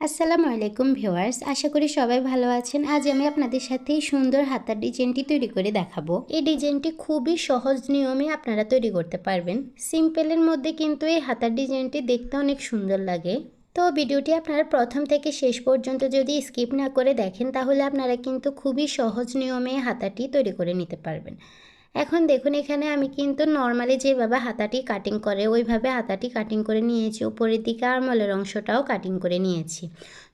আসসালামু আলাইকুম ভিউয়ার্স, আশা করি সবাই ভালো আছেন। আজ আমি আপনাদের সাথে এই সুন্দর হাতার ডিজাইনটি তৈরি করে দেখাবো। এই ডিজাইনটি খুবই সহজ নিয়মে আপনারা তৈরি করতে পারবেন। সিম্পলের মধ্যে কিন্তু এই হাতার ডিজাইনটি দেখতে অনেক সুন্দর লাগে। তো ভিডিওটি আপনারা প্রথম থেকে শেষ পর্যন্ত যদি স্কিপ না করে দেখেন, তাহলে আপনারা কিন্তু খুবই সহজ নিয়মে হাতাটি তৈরি করে নিতে পারবেন। এখন দেখুন, এখানে আমি কিন্তু নর্মালি যেভাবে হাতাটি কাটিং করে, ওইভাবে হাতাটি কাটিং করে নিয়েছি। উপরের দিকে আরমলের অংশটাও কাটিং করে নিয়েছি।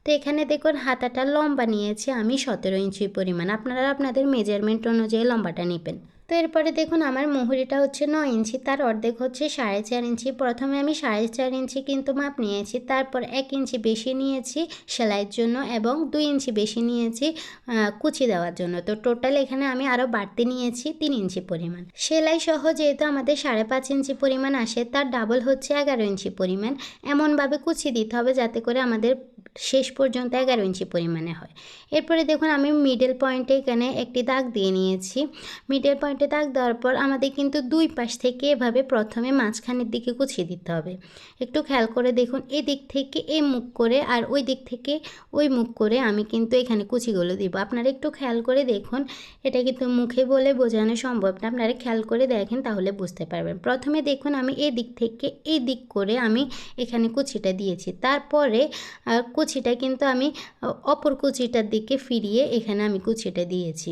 তো এখানে দেখুন, হাতাটা লম্বা নিয়েছি আমি সতেরো ইঞ্চি পরিমাণ। আপনারা আপনাদের মেজারমেন্ট অনুযায়ী লম্বাটা নেবেন। তো এরপরে দেখুন, আমার মুহুরিটা হচ্ছে নয় ইঞ্চি, তার অর্ধেক হচ্ছে সাড়ে চার ইঞ্চি। প্রথমে আমি সাড়ে চার ইঞ্চি কিন্তু মাপ নিয়েছি, তারপর এক ইঞ্চি বেশি নিয়েছি সেলাইয়ের জন্য এবং দুই ইঞ্চি বেশি নিয়েছি কুচি দেওয়ার জন্য। তো টোটাল এখানে আমি আরও বাড়তি নিয়েছি তিন ইঞ্চি পরিমাণ। সেলাই সহ যেহেতু আমাদের সাড়ে পাঁচ ইঞ্চি পরিমাণ আসে, তার ডাবল হচ্ছে এগারো ইঞ্চি পরিমাণ। এমনভাবে কুচি দিতে হবে যাতে করে আমাদের শেষ পর্যন্ত এগারো ইঞ্চি পরিমাণে হয়। এরপরে দেখুন আমি মিডল পয়েন্টে এখানে একটি দাগ দিয়ে নিয়েছি। মিডল পয়েন্টে দাগ দেওয়ার পর আমাদের কিন্তু দুই পাশ থেকে এভাবে প্রথমে মাঝখানের দিকে কুচিয়ে দিতে হবে। একটু খেয়াল করে দেখুন এই দিক থেকে এই মুখ করে আর ওই দিক থেকে ওই মুখ করে আমি কিন্তু এখানে কুচিগুলো দিব। আপনারা একটু খেয়াল করে দেখুন, এটা কিন্তু মুখে বলে বোঝানো সম্ভব না। আপনারা খেয়াল করে দেখেন তাহলে বুঝতে পারবেন। প্রথমে দেখুন আমি এই দিক থেকে এই দিক করে আমি এখানে কুচিটা দিয়েছি। তারপরে কুচিটা কিন্তু আমি অপর কুচিটার দিকে ফিরিয়ে এখানে আমি কুচিটা দিয়েছি।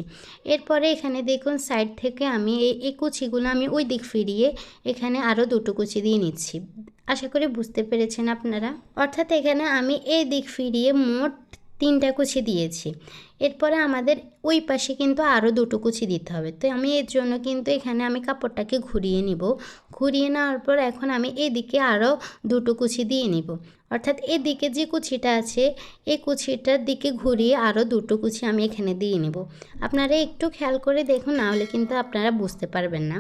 এরপরে এখানে দেখুন সাইড থেকে আমি এই কুচিগুলো আমি ওই দিক ফিরিয়ে এখানে আরও দুটো কুচি দিয়ে নিচ্ছি। আশা করি বুঝতে পেরেছেন আপনারা? অর্থাৎ এখানে আমি এই দিক ফিরিয়ে মোট তিনটা কুচি দিয়েছি। এরপরে আমাদের ওই পাশে কিন্তু আরও দুটো কুচি দিতে হবে। তো আমি এর জন্য কিন্তু এখানে আমি কাপড়টাকে ঘুরিয়ে নিব। ঘুরিয়ে নেওয়ার পর এখন আমি এদিকে আরও দুটো কুচি দিয়ে নিব। অর্থাৎ এদিকে যে কুচিটা আছে, এই কুচিটার দিকে ঘুরিয়ে আরও দুটো কুচি আমি এখানে দিয়ে নিব। আপনারা একটু খেয়াল করে দেখুন নাহলে কিন্তু আপনারা বুঝতে পারবেন না।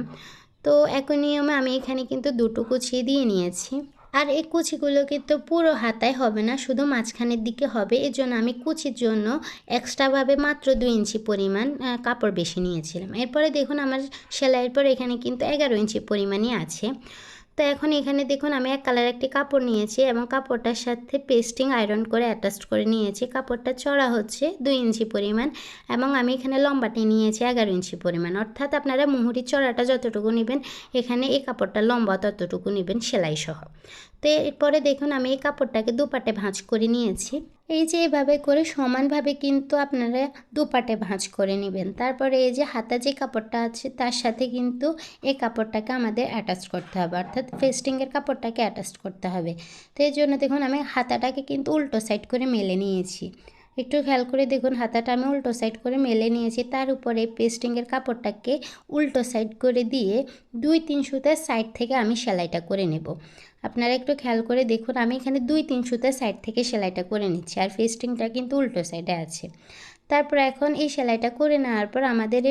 তো একই নিয়মে আমি এখানে কিন্তু দুটো কুচি দিয়ে নিয়েছি। আর এই কুচিগুলো কিন্তু পুরো হাতায় হবে না, শুধু মাঝখানের দিকে হবে। এর জন্য আমি কুচির জন্য এক্সট্রাভাবে মাত্র দুই ইঞ্চি পরিমাণ কাপড় বেশি নিয়েছিলাম। এরপরে দেখুন আমার সেলাইয়ের পর এখানে কিন্তু এগারো ইঞ্চি পরিমাণই আছে। তো এখন এখানে দেখুন আমি এক কালার একটি কাপড় নিয়েছি এবং কাপড়টার সাথে পেস্টিং আয়রন করে অ্যাটাচ করে নিয়েছি। কাপড়টা চড়া হচ্ছে দুই ইঞ্চি পরিমাণ এবং আমি এখানে লম্বাটি নিয়েছি এগারো ইঞ্চি পরিমাণ। অর্থাৎ আপনারা মুহুরির চড়াটা যতটুকু নেবেন, এখানে এই কাপড়টা লম্বা ততটুকু নেবেন সেলাই সহ তো এরপরে দেখুন আমি এই কাপড়টাকে দুপাটে ভাঁজ করে নিয়েছি। এই যে এভাবে করে সমানভাবে কিন্তু আপনারা দুপাটে ভাঁজ করে নেবেন। তারপরে এই যে হাতা যে কাপড়টা আছে, তার সাথে কিন্তু এই কাপড়টাকে আমাদের অ্যাটাচ করতে হবে। অর্থাৎ ফেস্টিংয়ের কাপড়টাকে অ্যাটাচ করতে হবে। তো এই জন্য দেখুন, আমি হাতাটাকে কিন্তু উল্টো সাইড করে মেলে নিয়েছি। একটু খেয়াল করে দেখুন, হাতাটা আমি উল্টো সাইড করে মেলে নিয়েছি। তার উপরে পেস্টিংয়ের কাপড়টাকে উল্টো সাইড করে দিয়ে দুই তিন সুতার সাইড থেকে আমি সেলাইটা করে নেব। আপনারা একটু খেয়াল করে দেখুন, আমি এখানে দুই তিন সুতার সাইড থেকে সেলাইটা করে নিচ্ছি। আর পেস্টিংটা কিন্তু উল্টো সাইডে আছে। তারপর এখন এই সেলাইটা করে নেওয়ার পর আমাদের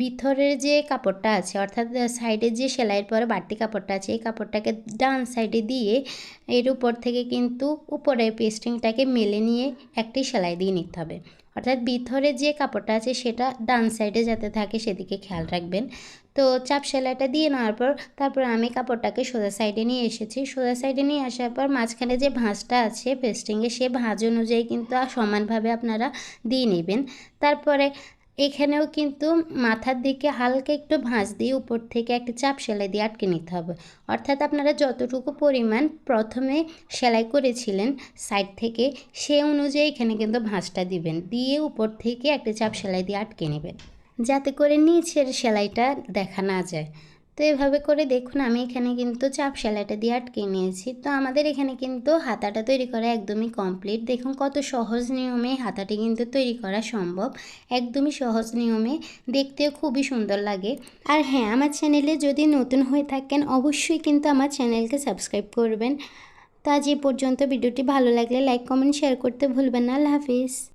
ভিতরের যে কাপড়টা আছে, অর্থাৎ সাইডে যে সেলাইয়ের পরে বাড়তি কাপড়টা আছে, এই কাপড়টাকে ডান সাইডে দিয়ে এর উপর থেকে কিন্তু উপরে পেস্টিংটাকে মেলে নিয়ে একটি সেলাই দিয়ে নিতে হবে। অর্থাৎ ভিতরে যে কাপড়টা আছে সেটা ডান সাইডে যাতে থাকে সেদিকে খেয়াল রাখবেন। তো চাপ সেলাইটা দিয়ে নেওয়ার পর তারপর আমি কাপড়টাকে সোজা সাইডে নিয়ে এসেছি। সোজা সাইডে নিয়ে আসার পর মাঝখানে যে ভাঁজটা আছে পেস্টিংয়ে সে ভাঁজ অনুযায়ী কিন্তু সমানভাবে আপনারা দিয়ে নেবেন। তারপরে এখানেও কিন্তু মাথার দিকে হালকা একটু ভাঁজ দিয়ে উপর থেকে একটা চাপ সেলাই দিয়ে আটকে নিতে হবে। অর্থাৎ আপনারা যতটুকু পরিমাণ প্রথমে সেলাই করেছিলেন সাইড থেকে, সে অনুযায়ী এখানে কিন্তু ভাঁজটা দিবেন। দিয়ে উপর থেকে একটা চাপ সেলাই দিয়ে আটকে নেবেন। যাতে করে নিচের সেলাইটা দেখা না যায়। তো এভাবে করে দেখুন, আমি এখানে কিন্তু চাপ সেলাইটা দিয়ে আটকে নিয়েছি। তো আমাদের এখানে কিন্তু হাতাটা তৈরি করা একদমই কমপ্লিট দেখুন কত সহজ নিয়মে হাতাটি কিন্তু তৈরি করা সম্ভব। একদমই সহজ নিয়মে দেখতেও খুবই সুন্দর লাগে। আর হ্যাঁ আমার চ্যানেলে যদি নতুন হয়ে থাকেন, অবশ্যই কিন্তু আমার চ্যানেলকে সাবস্ক্রাইব করবেন। তা যে পর্যন্ত ভিডিওটি ভালো লাগলে লাইক, কমেন্ট শেয়ার করতে ভুলবেন না। আল্লাহ হাফিজ।